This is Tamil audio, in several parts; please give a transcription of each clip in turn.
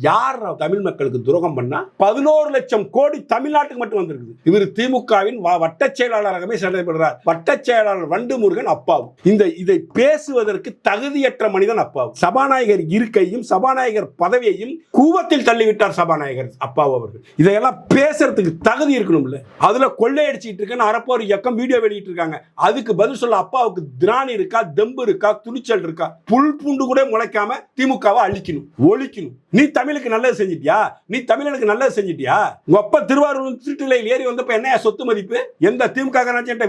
யார் தமிழ் மக்களுக்கு துரோகம் பண்ணா பதினோரு லட்சம் கோடி தமிழ்நாட்டுக்கு மட்டும் வந்திருக்குது. இவர் திமுகவின் வ- வட்டச் செயலாளராகவே செயல்படுறார் வட்டச் செயலாளர் வண்டு முருகன் அப்பாவு. இந்த இதை பேசுவதற்கு தகுதியற்ற மனிதன் அப்பாவு. சபாநாயகர் இருக்கையும் சபாநாயகர் பதவியையும் கூவத்தில் தள்ளிவிட்டார் சபாநாயகர் அப்பாவு அவர்கள். இதையெல்லாம் பேசுறதுக்கு தகுதி இருக்கணும்ல. அதுல கொள்ளையடிச்சிட்டு இருக்கேன்னு அறப்போர் இயக்கம் வீடியோ வெளியிட்டு இருக்காங்க. அதுக்கு பதில் சொல்ல அப்பாவுக்கு திராணி இருக்கா தெம்பு இருக்கா துணிச்சல் இருக்கா புல் பூண்டு கூட முளைக்காம திமுகவை அழிக்கணும் ஒழிக்கணும். நீ தமிழுக்கு நல்லது செஞ்சிட்டியா? நீ தமிழனுக்கு நல்லது செஞ்சிட்டியா? உங்க அப்பா திருவாரூர் திருட்டிலையில் ஏறி வந்தப்ப என்ன சொத்து மதிப்பு? எந்த திமுக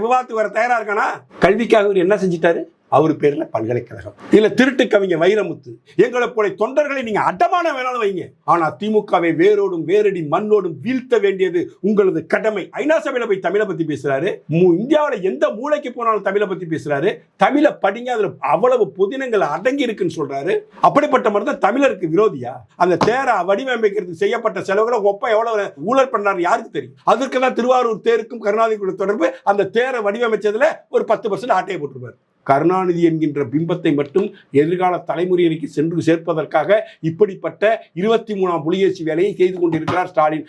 விவாதத்துக்கு வர தயாரா இருக்கானா? கல்விக்காக இவர் என்ன செஞ்சிட்டாரு? அவர் பேரில் பல்கலைக்கழகம். இல்ல திருட்டு கவிஞர் வைரமுத்து. எங்களை போல தொண்டர்களை நீங்க அடமான வேணாலும் வைங்க. ஆனா திமுகவை வேரோடும் வேரடி மண்ணோடும் வீழ்த்த வேண்டியது உங்களது கடமை. ஐநா சபையில் போய் தமிழை பத்தி பேசுறாரு. மு- இந்தியாவுல எந்த மூலைக்கு போனாலும் தமிழை பத்தி பேசுறாரு. தமிழை படிங்க அதுல அவ்வளவு புதினங்கள் அடங்கி இருக்குன்னு சொல்றாரு. அப்படிப்பட்ட மாதிரி தான் தமிழருக்கு விரோதியா? அந்த தேரை வடிவமைக்கிறதுக்கு செய்யப்பட்ட செலவுகளை ஒப்ப எவ்வளவு ஊழல் பண்ணார் யாருக்கு தெரியும்? அதுக்கு தான் திருவாரூர் தேருக்கும் கருணாநிதிக்குள்ள தொடர்பு. அந்த தேரை வடிவமைச்சதுல ஒரு பத்து பர்சன்ட் ஆட்டையை போட்டிருப்பாரு. கருணாநிதி என்கின்ற பிம்பத்தை மட்டும் எதிர்கால தலைமுறையினருக்கு சென்று சேர்ப்பதற்காக இப்படிப்பட்ட இருபத்தி மூணாம் புலிகேசி வேலையை செய்து கொண்டிருக்கிறார் ஸ்டாலின்.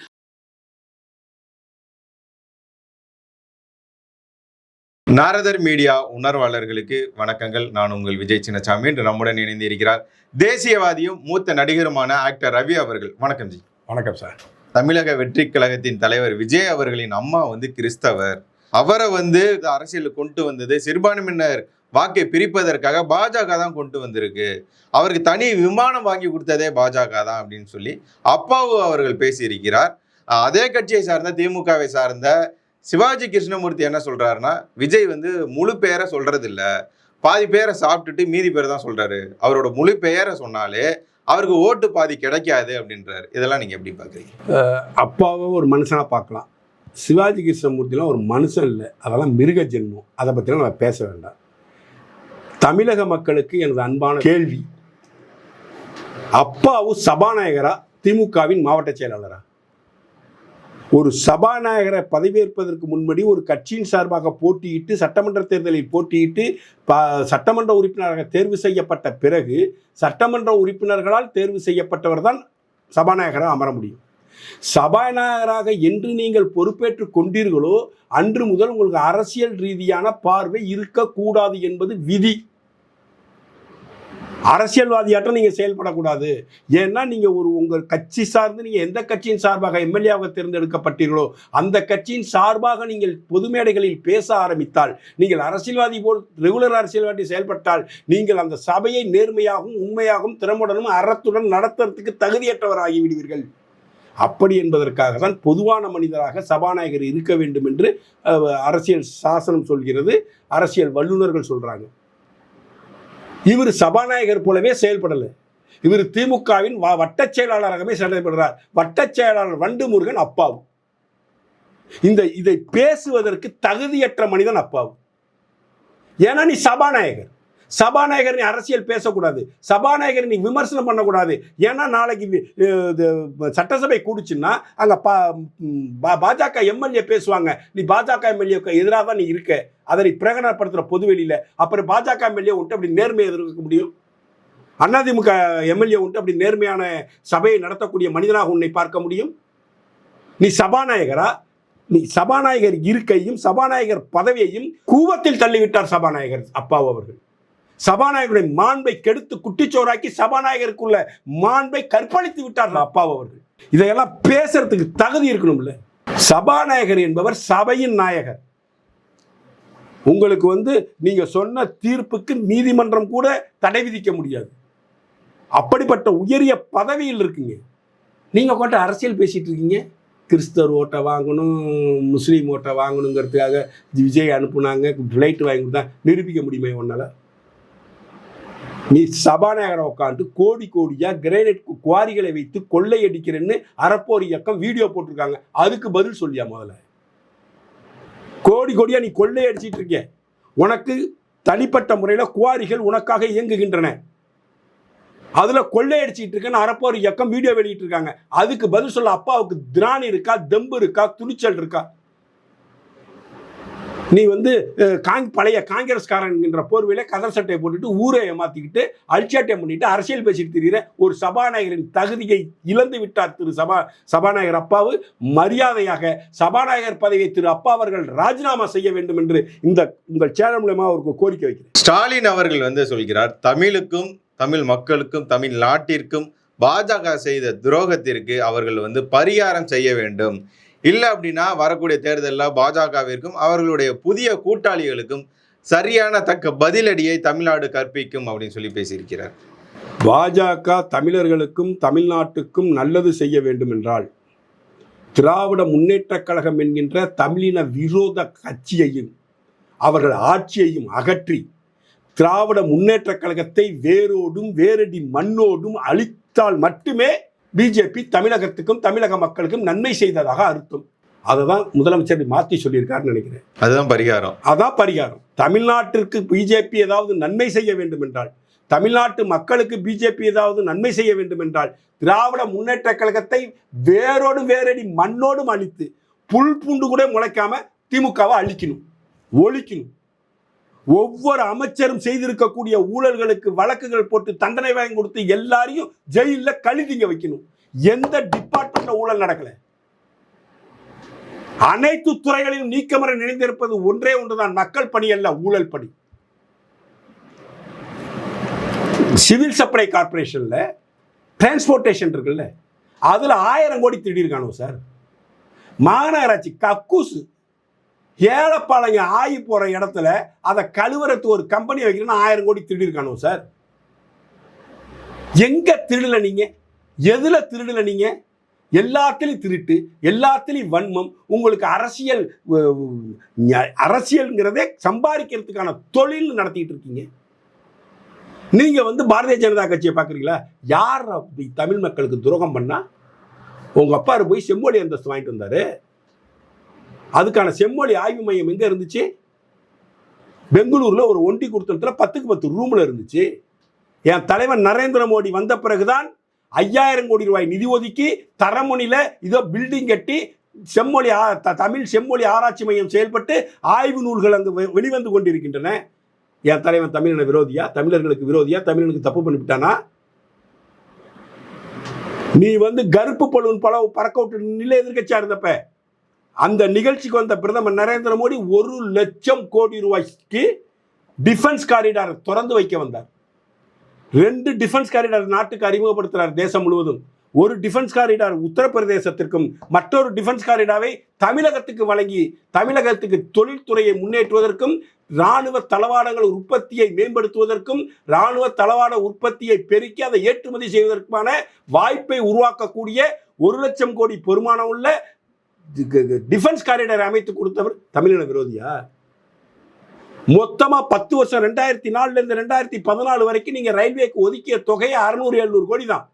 நாரதர் மீடியா உணர்வாளர்களுக்கு வணக்கங்கள். நான் உங்கள் விஜய் சின்னசாமி. இன்று நம்முடன் இணைந்து இருக்கிறார் தேசியவாதியும் மூத்த நடிகருமான ஆக்டர் ரவி அவர்கள். வணக்கம் ஜி. வணக்கம் சார். தமிழக வெற்றி கழகத்தின் தலைவர் விஜய் அவர்களின் அம்மா வந்து கிறிஸ்தவர். அவரை வந்து அரசியலுக்கு கொண்டு வந்தது சிறுபான்மையினர் வாக்கை பிரிப்பதற்காக பாஜக தான் கொண்டு வந்திருக்கு. அவருக்கு தனி விமானம் வாங்கி கொடுத்ததே பாஜக தான் அப்படின்னு சொல்லி அப்பாவு அவர்கள் பேசியிருக்கிறார். அதே கட்சியை சார்ந்த திமுகவை சார்ந்த சிவாஜி கிருஷ்ணமூர்த்தி என்ன சொல்றாருன்னா விஜய் வந்து முழு பெயரை சொல்றது இல்ல பாதி பேரை சாப்பிட்டுட்டு மீதி பேர் தான் சொல்றாரு. அவரோட முழு பெயரை சொன்னாலே அவருக்கு ஓட்டு பாதி கிடைக்காது அப்படின்றாரு. இதெல்லாம் நீங்க எப்படி பாக்குறீங்க? அப்பாவை ஒரு மனுஷனா பார்க்கலாம். சிவாஜி கிருஷ்ணமூர்த்திலாம் ஒரு மனுஷன் இல்லை. அதெல்லாம் மிருக ஜென்மம். அதை பற்றிலாம் நம்ம பேச வேண்டாம். தமிழக மக்களுக்கு எனது அன்பான கேள்வி. அப்பாவும் சபாநாயகரா திமுகவின் மாவட்ட செயலாளரா? ஒரு சபாநாயகரை பதவியேற்பதற்கு முன்படி ஒரு கட்சியின் சார்பாக போட்டியிட்டு சட்டமன்ற தேர்தலில் போட்டியிட்டு ப- சட்டமன்ற உறுப்பினராக தேர்வு செய்யப்பட்ட பிறகு சட்டமன்ற உறுப்பினர்களால் தேர்வு செய்யப்பட்டவர் தான் சபாநாயகராக அமர முடியும். சபாநாயகராக என்று நீங்கள் பொறுப்பேற்றுக் கொண்டீர்களோ அன்று முதல் உங்களுக்கு அரசியல் ரீதியான பார்வை இருக்கக்கூடாது என்பது விதி. அரசியல்வாதியாட்டம் நீங்கள் செயல்படக்கூடாது. ஏன்னா நீங்கள் ஒரு உங்கள் கட்சி சார்ந்து நீங்கள் எந்த கட்சியின் சார்பாக எம்எல்ஏவாக தேர்ந்தெடுக்கப்பட்டீர்களோ அந்த கட்சியின் சார்பாக நீங்கள் பொது மேடைகளில் பேச ஆரம்பித்தால் நீங்கள் அரசியல்வாதி போல் ரெகுலர் அரசியல்வாதி செயல்பட்டால் நீங்கள் அந்த சபையை நேர்மையாகவும் உண்மையாகவும் திறமுடனும் அறத்துடன் நடத்துறதுக்கு தகுதியற்றவராகி விடுவீர்கள். அப்படி என்பதற்காக தான் பொதுவான மனிதராக சபாநாயகர் இருக்க வேண்டும் என்று அரசியல் சாசனம் சொல்கிறது. அரசியல் வல்லுநர்கள் சொல்கிறாங்க இவர் சபாநாயகர் போலவே செயல்படலை. இவர் திமுகவின் வ- வட்டச் செயலாளராகவே செயல்படுறார். வட்டச் செயலாளர் வண்டு முருகன் அப்பாவும் இந்த இதை பேசுவதற்கு தகுதியற்ற மனிதன் அப்பாவும் ஏன்னா நீ சபாநாயகர். சபாநாயகர் நீ அரசியல் பேசக்கூடாது. சபாநாயகர் நீ விமர்சனம் பண்ணக்கூடாது. ஏன்னா நாளைக்கு இது சட்டசபை கூடுச்சுன்னா அங்கே பா பா- பாஜக எம்எல்ஏ பேசுவாங்க. நீ பாஜக எம்எல்ஏக்கு எதிராக தான் நீ இருக்க. அதை நீ பிரகடனப்படுத்துகிற பொதுவெளியில். அப்புறம் பாஜக எம்எல்ஏ உண்டு அப்படி நேர்மையை எதிர்க்க முடியும்? அதிமுக எம்எல்ஏ உண்டு அப்படி நேர்மையான சபையை நடத்தக்கூடிய மனிதனாக உன்னை பார்க்க முடியும்? நீ சபாநாயகரா? நீ சபாநாயகர் இருக்கையும் சபாநாயகர் பதவியையும் கூவத்தில் தள்ளிவிட்டார் சபாநாயகர் அப்பாவு அவர்கள். சபாநாயகருடைய மாண்பை கெடுத்து குட்டிச்சோறாக்கி சபாநாயகருக்குள்ள மாண்பை கற்பழித்து விட்டார் அப்பாவு அவர்கள். இதையெல்லாம் பேசுறதுக்கு தகுதி இருக்கணும்ல. சபாநாயகர் என்பவர் சபையின் நாயகர். உங்களுக்கு வந்து நீங்க சொன்ன தீர்ப்புக்கு நீதிமன்றம் கூட தடை விதிக்க முடியாது. அப்படிப்பட்ட உயரிய பதவியில் இருக்கீங்க. நீங்க கொண்ட அரசியல் பேசிட்டு இருக்கீங்க. கிறிஸ்தவர் ஓட்டை வாங்கணும் முஸ்லீம் ஓட்டை வாங்கணுங்கிறதுக்காக விஜய் அனுப்புனாங்க ஃப்ளைட் வாங்கி கொடுத்தா நிரூபிக்க முடியுமே உன்னால? நீ சபாநாயகரை உட்காந்து கோடி கோடியா கிரேனைட் குவாரிகளை வைத்து கொள்ளையடிக்கிறேன்னு அறப்போர் இயக்கம் வீடியோ போட்டிருக்காங்க. அதுக்கு பதில் சொல்லியா முதல்ல? கோடி கோடியா நீ கொள்ளையடிச்சிட்டு இருக்க உனக்கு தனிப்பட்ட முறையில் குவாரிகள் உனக்காக இயங்குகின்றன. அதுல கொள்ளையடிச்சிட்டு இருக்கேன்னு அறப்போர் இயக்கம் வீடியோ வெளியிட்டு இருக்காங்க அதுக்கு பதில் சொல்ல அப்பாவுக்கு திராணி இருக்கா தெம்பு இருக்கா துணிச்சல் இருக்கா? நீ வந்து காங் பழைய காங்கிரஸ்காரன்கிற போர்வையில் கதர் சட்டையை போட்டுட்டு ஊரை ஏமாத்திக்கிட்டு அல்சாட்டியம் பண்ணிட்டு அரசியல் பேசிட்டு திரிகிற ஒரு சபாநாயகரின் தகுதியை இழந்து விட்டார் திரு சபா சபாநாயகர் அப்பாவு. மரியாதையாக சபாநாயகர் பதவியை திரு அப்பா அவர்கள் ராஜினாமா செய்ய வேண்டும் என்று இந்த உங்கள் சேனல் மூலமா அவருக்கு கோரிக்கை வைக்கிறேன். ஸ்டாலின் அவர்கள் வந்து சொல்கிறார் தமிழுக்கும் தமிழ் மக்களுக்கும் தமிழ் நாட்டிற்கும் பாஜக செய்த துரோகத்திற்கு அவர்கள் வந்து பரிகாரம் செய்ய வேண்டும். இல்லை அப்படின்னா வரக்கூடிய தேர்தலில் பாஜகவிற்கும் அவர்களுடைய புதிய கூட்டாளிகளுக்கும் சரியான தக்க பதிலடியை தமிழ்நாடு கற்பிக்கும் அப்படின்னு சொல்லி பேசியிருக்கிறார். பாஜக தமிழர்களுக்கும் தமிழ்நாட்டுக்கும் நல்லது செய்ய வேண்டும் என்றால் திராவிட முன்னேற்றக் கழகம் என்கின்ற தமிழின விரோத கட்சியையும் அவர்கள் ஆட்சியையும் அகற்றி திராவிட முன்னேற்றக் கழகத்தை வேரோடும் வேரடி மண்ணோடும் அழித்தால் மட்டுமே பிஜேபி தமிழகத்துக்கும் தமிழக மக்களுக்கும் நன்மை செய்ததாக அர்த்தம். அதை தான் முதலமைச்சர் மாற்றி சொல்லியிருக்காருன்னு நினைக்கிறேன். அதுதான் பரிகாரம். அதான் பரிகாரம். தமிழ்நாட்டிற்கு பிஜேபி ஏதாவது நன்மை செய்ய வேண்டும் என்றால் தமிழ்நாட்டு மக்களுக்கு பிஜேபி ஏதாவது நன்மை செய்ய வேண்டும் என்றால் திராவிட முன்னேற்ற கழகத்தை வேரோடு வேரடி மண்ணோடும் அழித்து புல் பூண்டு கூட முளைக்காம திமுகவை அழிக்கணும். ஒழிக்கணும். ஒவ்வொரு அமைச்சரும் செய்திருக்கக்கூடிய ஊழல்களுக்கு வழக்குகள் போட்டு தண்டனை வாங்கி கொடுத்து எல்லாரையும் ஜெயிலில் கழுதிங்க வைக்கணும். எந்த டிபார்ட்மெண்ட்ல ஊழல் நடக்கல? அனைத்து துறைகளிலும் நீக்கமர நினைந்திருப்பது ஒன்றே ஒன்றுதான். மக்கள் பணி அல்ல ஊழல் பணி. சிவில் சப்ளை கார்பரேஷன்ல டிரான்ஸ்போர்ட்டேஷன் இருக்குல்ல அதுல ஆயிரம் கோடி திருடியிருக்கானோ சார்? மாநகராட்சி கக்கூசு. ஏழப்பாளைங்க ஆகி போற இடத்துல அதை கழுவுறதுக்கு ஒரு கம்பெனி வைக்கிறேன்னு ஆயிரம் கோடி திருடியிருக்கானோ சார்? எங்க திருடல நீங்க? எதுல திருடல நீங்க? எல்லாத்துலயும் திருட்டு எல்லாத்துலேயும் வன்மம். உங்களுக்கு அரசியல் அரசியல்ங்கிறதே சம்பாதிக்கிறதுக்கான தொழில் நடத்திட்டு இருக்கீங்க. நீங்க வந்து பாரதிய ஜனதா கட்சியை பார்க்குறீங்களா? யார் அப்படி தமிழ் மக்களுக்கு துரோகம் பண்ணா? உங்க அப்பா போய் செம்மொழி அந்தஸ்து வாங்கிட்டு வந்தாரு. அதுக்கான செம்மொழி ஆய்வு மையம் எங்கே இருந்துச்சு? பெங்களூரில் ஒரு ஒண்டி கொடுத்தனத்துல பத்துக்கு பத்து ரூமில் இருந்துச்சு. என் தலைவர் நரேந்திர மோடி வந்த பிறகுதான் ஐயாயிரம் கோடி ரூபாய் நிதி ஒதுக்கி தரமுனியில் இதோ பில்டிங் கட்டி செம்மொழி ஆ- த- தமிழ் செம்மொழி ஆராய்ச்சி மையம் செயல்பட்டு ஆய்வு நூல்கள் அங்கு வெ- வெளிவந்து கொண்டிருக்கின்றன. என் தலைவன் தமிழன விரோதியா? தமிழர்களுக்கு விரோதியா? தமிழனுக்கு தப்பு பண்ணிவிட்டானா? நீ வந்து கருப்பு பலூன் பல பறக்க விட்டு நிலை எதிர்கட்சியா இருந்தப்ப? அந்த நிகழ்ச்சிக்கு வந்த பிரதமர் நரேந்திர மோடி ஒரு லட்சம் கோடி ரூபாய்க்கு டிஃபென்ஸ் காரிடார் திறந்து வைக்க வந்தார். ரெண்டு டிஃபென்ஸ் காரிடார் நாட்டுக்கு அறிமுகப்படுத்துறார் தேசம் முழுவதும். ஒரு டிஃபென்ஸ் காரிடார் உத்தரப்பிரதேசத்திற்கும் மற்றொரு டிஃபென்ஸ் காரிடாரை தமிழகத்துக்கு வழங்கி தமிழகத்துக்கு தொழில்துறையை முன்னேற்றுவதற்கும் ராணுவ தளவாடங்கள் உற்பத்தியை மேம்படுத்துவதற்கும் ராணுவ தளவாட உற்பத்தியை பெருக்கி அதை ஏற்றுமதி செய்வதற்கான வாய்ப்பை உருவாக்கக்கூடிய ஒரு லட்சம் கோடி பெருமானம் உள்ள டிஃபென்ஸ் காரிடர் அமைத்து கொடுத்தவர் தமிழின விரோதியா? மொத்தமாக பத்து வருஷம் ரெண்டாயிரத்தி நாலுலேருந்து ரெண்டாயிரத்தி பதினாலு வரைக்கும் நீங்கள் ரயில்வேக்கு ஒதுக்கிய தொகையை அறுநூறு எழுநூறு கோடி தான்.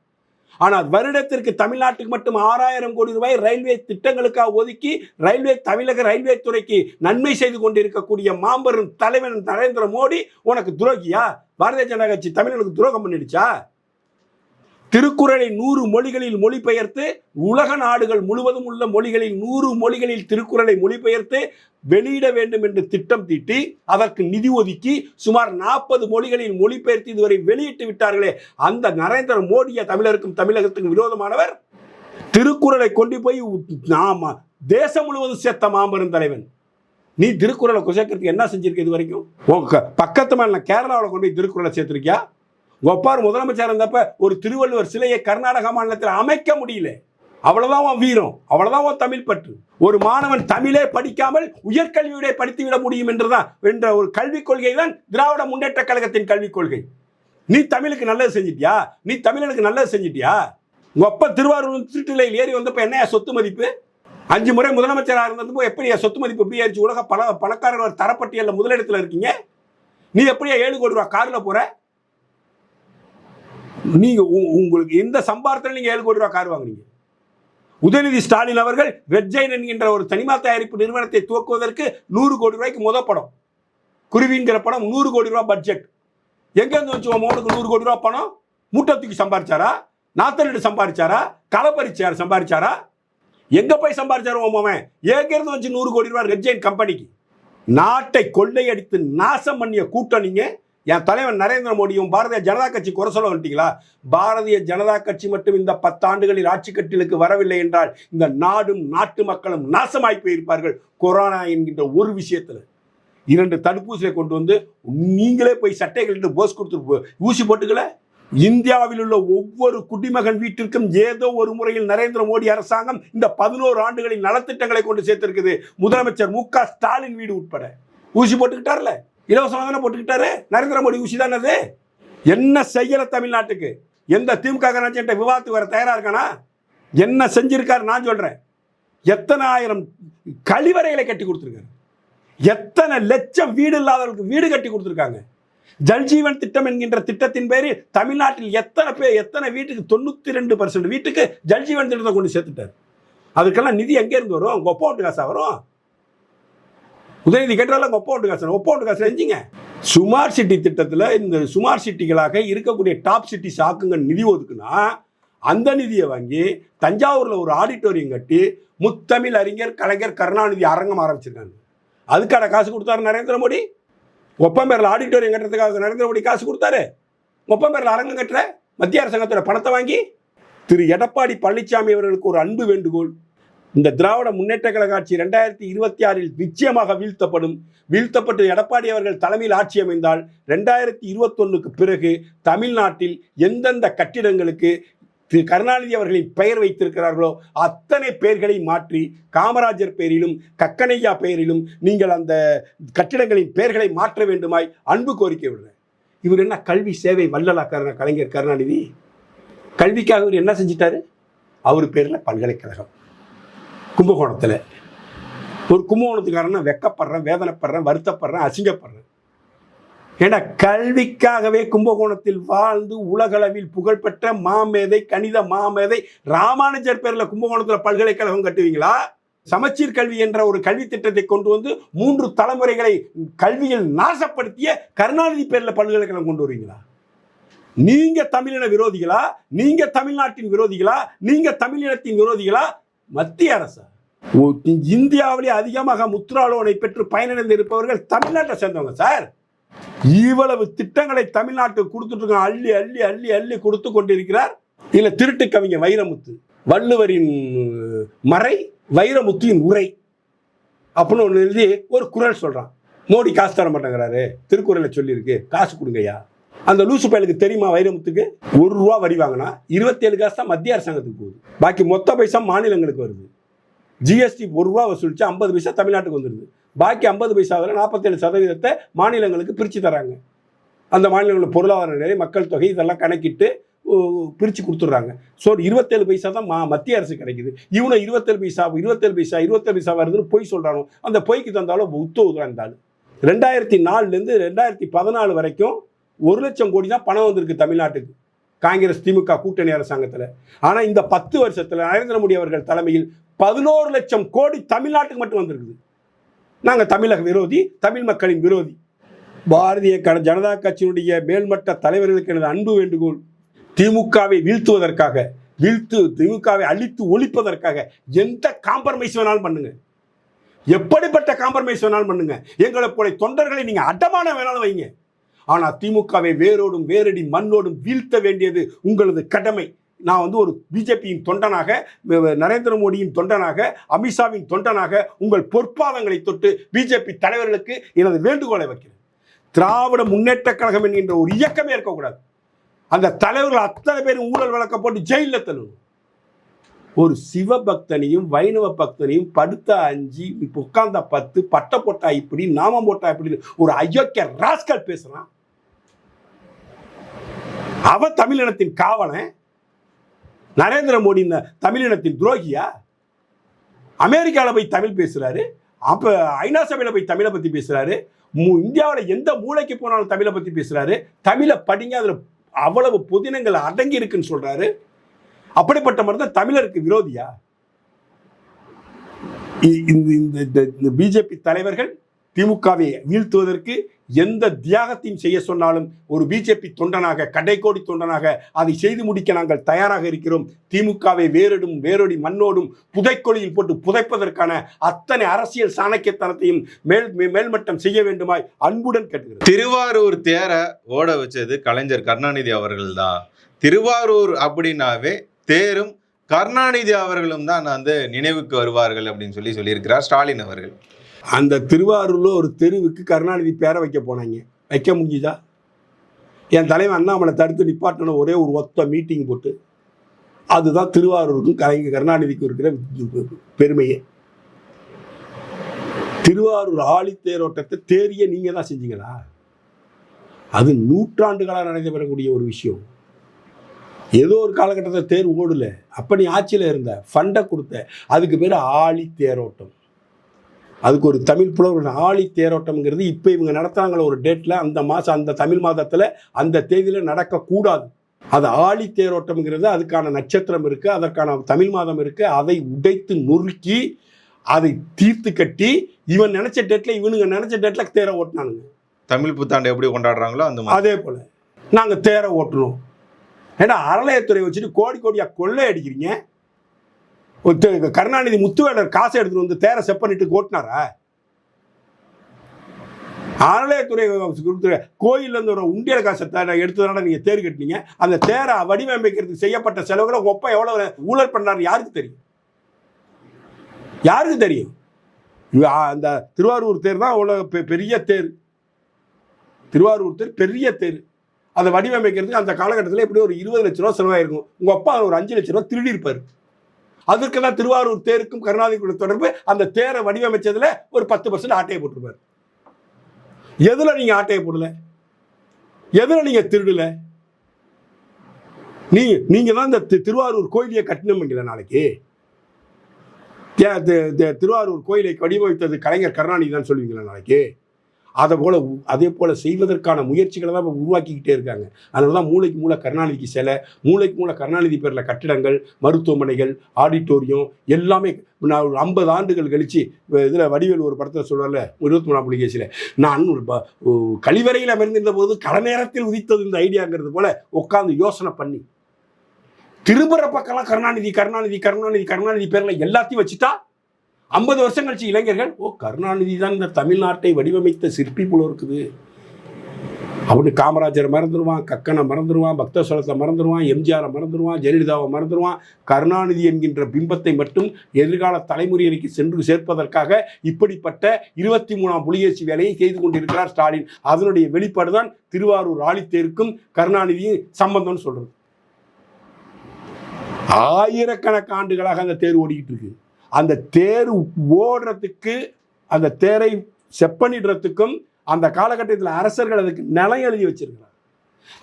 ஆனால் வருடத்திற்கு தமிழ்நாட்டுக்கு மட்டும் ஆறாயிரம் கோடி ரூபாய் ரயில்வே திட்டங்களுக்காக ஒதுக்கி ரயில்வே தமிழக ரயில்வே துறைக்கு நன்மை செய்து கொண்டிருக்கக்கூடிய மாம்பெரும் தலைவன் நரேந்திர மோடி உனக்கு துரோகியா? பாரதிய ஜனதா கட்சி தமிழனுக்கு துரோகம் பண்ணிடுச்சா? திருக்குறளை நூறு மொழிகளில் மொழிபெயர்த்து உலக நாடுகள் முழுவதும் உள்ள மொழிகளில் நூறு மொழிகளில் திருக்குறளை மொழிபெயர்த்து வெளியிட வேண்டும் என்று திட்டம் தீட்டி அதற்கு நிதி ஒதுக்கி சுமார் நாற்பது மொழிகளில் மொழிபெயர்த்து இதுவரை வெளியிட்டு விட்டார்களே அந்த நரேந்திர மோடிய தமிழருக்கும் தமிழகத்துக்கும் விரோதமானவர்? திருக்குறளை கொண்டு போய் நாம தேசம் முழுவதும் சேர்த்த மாபெரும் தலைவன். நீ திருக்குறளை குசேக்கிறதுக்கு என்ன செஞ்சிருக்க இது வரைக்கும்? க- பக்கத்து மேல கேரளாவில் கொண்டு போய் திருக்குறளை சேர்த்திருக்கியா? ஒப்பார் முதலமைச்சர் இருந்தப்ப ஒரு திருவள்ளுவர் சிலையை கர்நாடக மாநிலத்தில் அமைக்க முடியல. அவ்வளவுதான் உன் வீரம். அவ்வளவுதான் உன் தமிழ் பற்று. ஒரு மாணவன் தமிழே படிக்காமல் உயர்கல்வியுடைய படித்து விட முடியும் என்றுதான் என்ற ஒரு கல்விக் கொள்கை தான் திராவிட முன்னேற்ற கழகத்தின் கல்விக் கொள்கை. நீ தமிழுக்கு நல்லது செஞ்சிட்டியா? நீ தமிழனுக்கு நல்லது செஞ்சிட்டியா? உங்க அப்பா திருவாரூர் திருட்டிலையில் ஏறி வந்தப்ப என்னையா சொத்து மதிப்பு? அஞ்சு முறை முதலமைச்சராக இருந்தப்போ எப்படியா சொத்து மதிப்பு எப்படி ஆயிடுச்சு உலக பல பணக்காரர்கள் தரப்பட்டியலில் முதலிடத்தில் இருக்கீங்க. நீ எப்படியா ஏழு கோடி ரூபா காரில் போகிற நீங்கள் உங்களுக்கு எந்த சம்பாரத்தில் நீங்கள் ஏழு கோடி ரூபா கார் வாங்குறீங்க உதயநிதி ஸ்டாலின் அவர்கள் வெட்ஜைன் என்கின்ற ஒரு தனிமா தயாரிப்பு நிறுவனத்தை துவக்குவதற்கு நூறு கோடி ரூபாய்க்கு முத படம் குருவிங்கிற படம் நூறு கோடி ரூபா பட்ஜெட் எங்கேருந்து வச்சு மோனுக்கு நூறு கோடி ரூபா பணம்? மூட்டை தூக்கி சம்பாரிச்சாரா? நாத்தனடு சம்பாரிச்சாரா? களப்பறிச்சார் சம்பாரிச்சாரா? எங்கே போய் சம்பாரிச்சாரு உன் எங்கேருந்து வச்சு நூறு கோடி ரூபா ரெட்ஜைன் கம்பெனிக்கு நாட்டை கொள்ளையடித்து நாசம் பண்ணிய கூட்டணிங்க என் தலைவன் நரேந்திர மோடியும் பாரதிய ஜனதா கட்சி குறை சொல்ல வந்துட்டீங்களா? பாரதிய ஜனதா கட்சி மட்டும் இந்த பத்தாண்டுகளில் ஆட்சி கட்டிலுக்கு வரவில்லை என்றால் இந்த நாடும் நாட்டு மக்களும் நாசமாய் போயிருப்பார்கள். கொரோனா என்கின்ற ஒரு விஷயத்தில். இரண்டு தடுப்பூசியை கொண்டு வந்து நீங்களே போய் சட்டைகளிட்டு போஸ் கொடுத்து ஊசி போட்டுக்கல? இந்தியாவில் உள்ள ஒவ்வொரு குடிமகன் வீட்டிற்கும் ஏதோ ஒரு முறையில் நரேந்திர மோடி அரசாங்கம் இந்த பதினோரு ஆண்டுகளின் நலத்திட்டங்களை கொண்டு சேர்த்திருக்குது. முதலமைச்சர் மு ஸ்டாலின் வீடு உட்பட. ஊசி போட்டுக்கிட்டார்ல? இலவசமாக தானே போட்டுக்கிட்டாரு? நரேந்திர மோடி ஊசி தானே அது. என்ன செய்யலை தமிழ்நாட்டுக்கு? எந்த திமுக காரன்ட்ட விவாதத்துக்கு வர தயாராக இருக்கானா? என்ன செஞ்சிருக்காரு நான் சொல்கிறேன் எத்தனை ஆயிரம் கழிவறைகளை கட்டி கொடுத்துருக்காரு. எத்தனை லட்சம் வீடு இல்லாதவர்களுக்கு வீடு கட்டி கொடுத்துருக்காங்க. ஜல்ஜீவன் திட்டம் என்கின்ற திட்டத்தின் பேரில் தமிழ்நாட்டில் எத்தனை பேர் எத்தனை வீட்டுக்கு தொண்ணூற்றி ரெண்டு பர்சன்ட் வீட்டுக்கு ஜல்ஜீவன் திட்டத்தை கொண்டு சேர்த்துட்டார். அதுக்கெல்லாம் நிதி எங்கேருந்து வரும்? உங்க ஒப்ப வரும்? உதயநிதி கேட்டாலும் அங்கே ஒப்ப காசு ஒப்ப காசு செஞ்சீங்க. சுமார் சிட்டி திட்டத்தில் இந்த சுமார் சிட்டிகளாக இருக்கக்கூடிய டாப் சிட்டி சாக்குங்க நிதி ஒதுக்குனா அந்த நிதியை வாங்கி தஞ்சாவூரில் ஒரு ஆடிட்டோரியம் கட்டி முத்தமிழ் அறிஞர் கலைஞர் கருணாநிதி அரங்கம் ஆரம்பிச்சிருக்காங்க. அதுக்கான காசு கொடுத்தாரு நரேந்திர மோடி. ஒப்பம்பேரில் ஆடிட்டோரியம் கட்டுறதுக்காக நரேந்திர மோடி காசு கொடுத்தாரு. ஒப்பம்பேரில் அரங்கம் கட்டுற மத்திய அரசாங்கத்தோட பணத்தை வாங்கி திரு எடப்பாடி பழனிசாமி அவர்களுக்கு ஒரு அன்பு வேண்டுகோள். இந்த திராவிட முன்னேற்ற கழக ஆட்சி ரெண்டாயிரத்தி இருபத்தி ஆறில் நிச்சயமாக வீழ்த்தப்படும். வீழ்த்தப்பட்டு எடப்பாடி அவர்கள் தலைமையில் ஆட்சி அமைந்தால் ரெண்டாயிரத்தி இருபத்தொன்னுக்கு பிறகு தமிழ்நாட்டில் எந்தெந்த கட்டிடங்களுக்கு திரு கருணாநிதி அவர்களின் பெயர் வைத்திருக்கிறார்களோ அத்தனை பெயர்களை மாற்றி காமராஜர் பெயரிலும் கக்கனையா பெயரிலும் நீங்கள் அந்த கட்டிடங்களின் பெயர்களை மாற்ற வேண்டுமாய் அன்பு கோரிக்கை விடுறேன். இவர் என்ன கல்வி சேவை வள்ளலாக்காரன கலைஞர் கருணாநிதி? கல்விக்காக இவர் என்ன செஞ்சிட்டாரு? அவர் பேரில் பல்கலைக்கழகம். கும்பகோணத்தில். ஒரு கும்பகோணத்துக்காரன் வெக்கப்படுறேன் வேதனைப்படுறேன் வருத்தப்படுறேன் அசிங்கப்படுறேன். ஏன்னா கல்விக்காகவே கும்பகோணத்தில் வாழ்ந்து உலகளவில் புகழ்பெற்ற மாமேதை கணித மாமேதை ராமானுஜர் பேரில் கும்பகோணத்தில் பல்கலைக்கழகம் கட்டுவீங்களா? சமச்சீர் கல்வி என்ற ஒரு கல்வி திட்டத்தை கொண்டு வந்து மூன்று தலைமுறைகளை கல்வியில் நாசப்படுத்திய கருணாநிதி பேரில் பல்கலைக்கழகம் கொண்டு வருவீங்களா? நீங்க தமிழின விரோதிகளா? நீங்க தமிழ்நாட்டின் விரோதிகளா? நீங்க தமிழினத்தின் விரோதிகளா? மத்திய அரசா? இந்தியாவிலேயே இந்தியாவிலே அதிகமாக முத்ரா லோனை பெற்று பயனடைந்து இருப்பவர்கள் தமிழ்நாட்டை சேர்ந்தவங்க சார் இவ்வளவு திட்டங்களை தமிழ்நாட்டுக்கு கொடுத்துட்டு இருக்காங்க அள்ளி அள்ளி அள்ளி அள்ளி கொடுத்து கொண்டிருக்கிறார். இல்ல திருட்டு கவிஞர் வைரமுத்து. வள்ளுவரின் மறை வைரமுத்தின் உரை. அப்படின்னு ஒன்று எழுதி ஒரு குரல் சொல்றான். மோடி காசு தர மாட்டேங்கிறாரு. திருக்குறளை சொல்லியிருக்கு. காசு கொடுங்கய்யா. அந்த லூசு பயலுக்கு தெரியுமா வைரமுத்துக்கு? ஒரு ரூபா வரி வாங்கினா இருபத்தேழு காசு தான் மத்திய அரசாங்கத்துக்கு போகுது. பாக்கி மொத்த பைசா மாநிலங்களுக்கு வருது. ஜிஎஸ்டி ஒரு ரூபா வசூலிச்சு ஐம்பது பைசா தமிழ்நாட்டுக்கு வந்துடுது பாக்கி ஐம்பது பைசாவில் நாற்பத்தேழு சதவீதத்தை மாநிலங்களுக்கு பிரித்து தராங்க. அந்த மாநிலங்களோட பொருளாதார நிலை மக்கள் தொகை இதெல்லாம் கணக்கிட்டு பிரித்து கொடுத்துட்றாங்க. ஸோ இருபத்தேழு பைசா தான் மா மத்திய அரசு கிடைக்குது. இவனை இருபத்தேழு பைசா இருபத்தேழு பைசா இருபத்தேழு பைசா வருதுன்னு பொய் சொல்கிறானோ அந்த பொய்க்கு தந்தாலும் உத்தவுதான் இருந்தாலும் ரெண்டாயிரத்தி நாலுலேருந்து ரெண்டாயிரத்தி பதினாலு வரைக்கும் ஒரு லட்சம் கோடி தான் பணம் வந்திருக்கு தமிழ்நாட்டுக்கு. காங்கிரஸ் திமுக கூட்டணி அரசாங்கத்தில். ஆனால் இந்த பத்து வருஷத்தில் நரேந்திர மோடி அவர்கள் தலைமையில் பதினோரு லட்சம் கோடி தமிழ்நாட்டுக்கு மட்டும் வந்திருக்குது. நாங்கள் தமிழக விரோதி தமிழ் மக்களின் விரோதி. பாரதிய க ஜனதா கட்சியினுடைய மேல்மட்ட தலைவர்களுக்கு எனது அன்பு வேண்டுகோள். திமுகவை வீழ்த்துவதற்காக வீழ்த்து திமுகவை அழித்து ஒழிப்பதற்காக எந்த காம்ப்ரமைஸ் வேணாலும் பண்ணுங்க. எப்படிப்பட்ட காம்ப்ரமைஸ் வேணாலும் பண்ணுங்க. எங்களை போல தொண்டர்களை நீங்கள் அடமான வேணாலும் வைங்க. ஆனால் திமுகவை வேரோடும் வேரடி மண்ணோடும் வீழ்த்த வேண்டியது உங்களது கடமை. நான் வந்து ஒரு பிஜேபியின் தொண்டனாக நரேந்திர மோடியின் தொண்டனாக அமித்ஷாவின் தொண்டனாக உங்கள் பொற்பாதங்களை தொட்டு பிஜேபி தலைவர்களுக்கு எனது வேண்டுகோளை வைக்கிறேன். திராவிட முன்னேற்ற கழகம் என்கின்ற ஒரு இயக்கமே இருக்கக்கூடாது. அந்த தலைவர்கள் அத்தனை பேரும் ஊழல் வழக்க போட்டு ஜெயிலில் தள்ளணும் ஒரு சிவபக்தனையும் வைணவ பக்தனையும் படுத்த அஞ்சு இப்போ உட்கார்ந்தா பத்து பட்டை போட்டா இப்படி நாமம் போட்டா இப்படி ஒரு அயோக்கிய ராஸ்கல் பேசுகிறான் அவ தமிழினத்தின் காவலன் நரேந்திர மோடி இந்த தமிழினத்தின் துரோகியா? அமெரிக்காவில் போய் தமிழ் பேசுகிறாரு அப்போ ஐநா சபையில் போய் தமிழை பற்றி பேசுறாரு இந்தியாவில் எந்த மூளைக்கு போனாலும் தமிழை பற்றி பேசுகிறாரு தமிழை படிங்க அதில் அவ்வளவு புதினங்கள் அடங்கி இருக்குன்னு சொல்கிறாரு அப்படிப்பட்ட மாதிரி தான் தமிழருக்கு விரோதியா? இ- இந்த- இந்த- இந்த பிஜேபி தலைவர்கள் திமுகவை வீழ்த்துவதற்கு எந்த தியாகத்தையும் செய்ய சொன்னாலும் ஒரு பிஜேபி தொண்டனாக கடைக்கோடி தொண்டனாக அதை செய்து முடிக்க நாங்கள் தயாராக இருக்கிறோம். திமுகவை வேரிடும் வேரொடி மண்ணோடும் புதைக்கொழியில் போட்டு புதைப்பதற்கான அத்தனை அரசியல் சாணக்கியத்தனத்தையும் மேல் மே- மேல்மட்டம் செய்ய வேண்டுமாய் அன்புடன் கேட்டுக்கிறேன். திருவாரூர் தேரை ஓட வச்சது கலைஞர் கருணாநிதி அவர்கள் தான் திருவாரூர் அப்படின்னாவே தேரும் கருணாநிதி அவர்களும் தான் வந்து நினைவுக்கு வருவார்கள் அப்படின்னு சொல்லி சொல்லியிருக்கிறார் ஸ்டாலின் அவர்கள். அந்த திருவாரூரில் ஒரு தெருவுக்கு கருணாநிதி பேரை வைக்க போனாங்க. வைக்க முடிஞ்சுதா? என் தலைவன் அண்ணாமலை தடுத்து நிப்பாட்டின ஒரே ஒரு ஒத்த மீட்டிங் போட்டு அதுதான் திருவாரூருக்கும் கலைஞர் கருணாநிதிக்கும் இருக்கிற பெருமையே. திருவாரூர் ஆழித்தேரோட்டத்தை தேரிய நீங்கள் தான் செஞ்சீங்களா? அது நூற்றாண்டுகளாக நடைபெறக்கூடிய ஒரு விஷயம். ஏதோ ஒரு காலகட்டத்தில் தேர் ஓடல. அப்போ நீ ஆட்சியில் இருந்த ஃபண்டை கொடுத்த. அதுக்கு பேர் ஆழி தேரோட்டம். அதுக்கு ஒரு தமிழ் புலவர் ஆழி தேரோட்டம்ங்கிறது இப்போ இவங்க நடத்துறாங்கள ஒரு டேட்டில் அந்த மாதம் அந்த தமிழ் மாதத்தில் அந்த தேதியில் நடக்கக்கூடாது. அது ஆழி தேரோட்டம்ங்கிறது அதுக்கான நட்சத்திரம் இருக்குது அதற்கான தமிழ் மாதம் இருக்குது அதை உடைத்து நொறுக்கி அதை தீர்த்து கட்டி இவன் நினச்ச டேட்டில் இவனுங்க நினச்ச டேட்டில் தேரை ஓட்டினானுங்க. தமிழ் புத்தாண்டு எப்படி கொண்டாடுறாங்களோ அந்த மாதிரி. அதே போல். நாங்கள் தேரை ஓட்டுறோம் ஏன்னா அறளையத்துறை வச்சுட்டு கோடி கோடியாக கொள்ளை அடிக்கிறீங்க கருணாநிதி முத்துவேலர் காசை எடுத்துட்டு வந்து தேரை செப்பனிட்டு ஓட்டினாரா? ஆலயத்துறை கொடுத்துற இருந்து ஒரு உண்டியல் காசை தே- எடுத்ததுனால நீங்க தேர் கட்டினீங்க. அந்த தேரை வடிவமைக்கிறதுக்கு செய்யப்பட்ட செலவுகளை ஒப்ப எவ்வளவு ஊழல் பண்ணார் யாருக்கு தெரியும்? யாருக்கு தெரியும்? அந்த திருவாரூர் தேர் தான் அவ்வளோ பெ- பெரிய தேர். திருவாரூர் தேர் பெரிய தேர். அதை வடிவமைக்கிறதுக்கு அந்த காலகட்டத்தில் எப்படி ஒரு இருபது லட்ச ரூபா செலவாயிருக்கும். உங்கள் அப்பா ஒரு அஞ்சு லட்ச ரூபா திருடி அதற்கு தான் திருவாரூர் தேருக்கும் கருணாநிதிக்குள்ள தொடர்பு. அந்த தேரை வடிவமைச்சதுல ஒரு பத்து பர்சன்ட் ஆட்டையை போட்டிருப்பார். எதுல நீங்க ஆட்டையை போடல? எதுல நீங்க திருடல? நீ நீங்க தான் இந்த திருவாரூர் கோயிலையே கட்டணும்ங்களா நாளைக்கு. தே- திருவாரூர் கோயிலை வடிவமைத்தது கலைஞர் கருணாநிதி தான் சொல்லுவீங்களா நாளைக்கு. அதை போல் அதே போல் செய்வதற்கான முயற்சிகளை தான் உருவாக்கிக்கிட்டே இருக்காங்க. அதனால தான் மூளைக்கு மூளை கருணாநிதிக்கு சிலை மூளைக்கு மூளை கருணாநிதி பேரில் கட்டிடங்கள் மருத்துவமனைகள் ஆடிட்டோரியம் எல்லாமே நான் ஒரு ஐம்பது ஆண்டுகள் கழிச்சு இதில் வடிவேல் ஒரு படத்தில் சொல்லுவார்ல இருபத்தி மூணாம் புலிகேசியில் நான் ஒரு ப- கழிவறையில் அமர்ந்திருந்த போது கட நேரத்தில் உதித்தது இந்த ஐடியாங்கிறது போல் உட்காந்து யோசனை பண்ணி திரும்புற பக்கம்லாம் கருணாநிதி கருணாநிதி கருணாநிதி கருணாநிதி பேரில் எல்லாத்தையும் வச்சுட்டா ஐம்பது வருஷம் கழிச்சு இளைஞர்கள் ஓ கருணாநிதி தான் இந்த தமிழ்நாட்டை வடிவமைத்த சிற்பி போல இருக்குது. அவனு காமராஜரை மறந்துடுவான் கக்கனை மறந்துடுவான் பக்தசோளத்தை மறந்துடுவான் எம்ஜிஆரை மறந்துடுவான் ஜெயலலிதாவை மறந்துடுவான் கருணாநிதி என்கின்ற பிம்பத்தை மட்டும் எதிர்கால தலைமுறையினருக்கு சென்று சேர்ப்பதற்காக இப்படிப்பட்ட இருபத்தி மூணாம் புலிகேசி வேலையை செய்து கொண்டிருக்கிறார் ஸ்டாலின். அதனுடைய வெளிப்பாடு தான் திருவாரூர் ஆழித்தேருக்கும் கருணாநிதியும் சம்பந்தம்னு சொல்றது. ஆயிரக்கணக்கான ஆண்டுகளாக அந்த தேர் ஓடிக்கிட்டு இருக்கு. அந்த தேர் ஓடுறதுக்கு அந்த தேரை செப்பனிடுறதுக்கும் அந்த காலகட்டத்தில் அரசர்கள் அதுக்கு நிலம் எழுதி வச்சிருக்கிறார்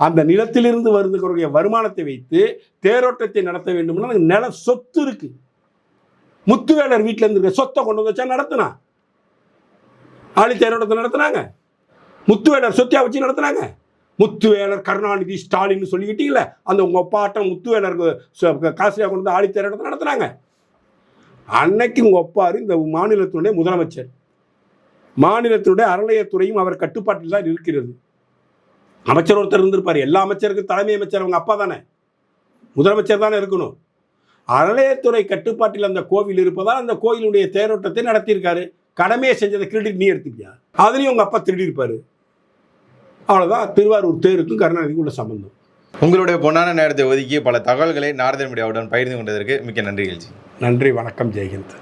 அந்த நிலத்திலிருந்து வருதுக்கூடிய வருமானத்தை வைத்து தேரோட்டத்தை நடத்த வேண்டும்னா அதுக்கு நில சொத்து இருக்கு. முத்துவேலர் வீட்டில் இருந்து சொத்தை கொண்டு வந்து வச்சா நடத்தினா? ஆளி தேரோட்டத்தை நடத்தினாங்க. முத்துவேலர் சொத்தியா வச்சு நடத்தினாங்க. முத்துவேலர் கருணாநிதி ஸ்டாலின் சொல்லிக்கிட்டீங்களே அந்த உங்க அப்பாட்டம் முத்துவேலர் காசியா கொண்டு வந்து ஆளி தேரோட்டத்தை நடத்தினாங்க. அன்னைக்கு உங்கள் அப்பாரு இந்த மாநிலத்தினுடைய முதலமைச்சர். மாநிலத்தினுடைய அறநிலையத்துறையும் அவர் கட்டுப்பாட்டில் தான் இருக்கிறது. அமைச்சர் ஒருத்தர் இருந்திருப்பார். எல்லா அமைச்சருக்கும் தலைமை அமைச்சர் அவங்க அப்பா தானே. முதலமைச்சர் தானே இருக்கணும். அறநிலையத்துறை கட்டுப்பாட்டில் அந்த கோவில் இருப்பதால் அந்த கோயிலுடைய தேரோட்டத்தை நடத்தியிருக்காரு. கடமையை செஞ்சதை கிரெடிட் நீ எடுத்துக்கியா? அதுலேயும் உங்கள் அப்பா திருடி இருப்பார் அவ்வளோதான் திருவாரூர் தேருக்கும் கருணாநிதிக்கும் உள்ள சம்பந்தம். உங்களுடைய பொன்னான நேரத்தை ஒதுக்கி பல தகவல்களை நாரதன் மீடியாவுடன் பகிர்ந்து கொண்டதற்கு மிக்க நன்றிகள் நன்றி வணக்கம் ஜெயஹிந்த்.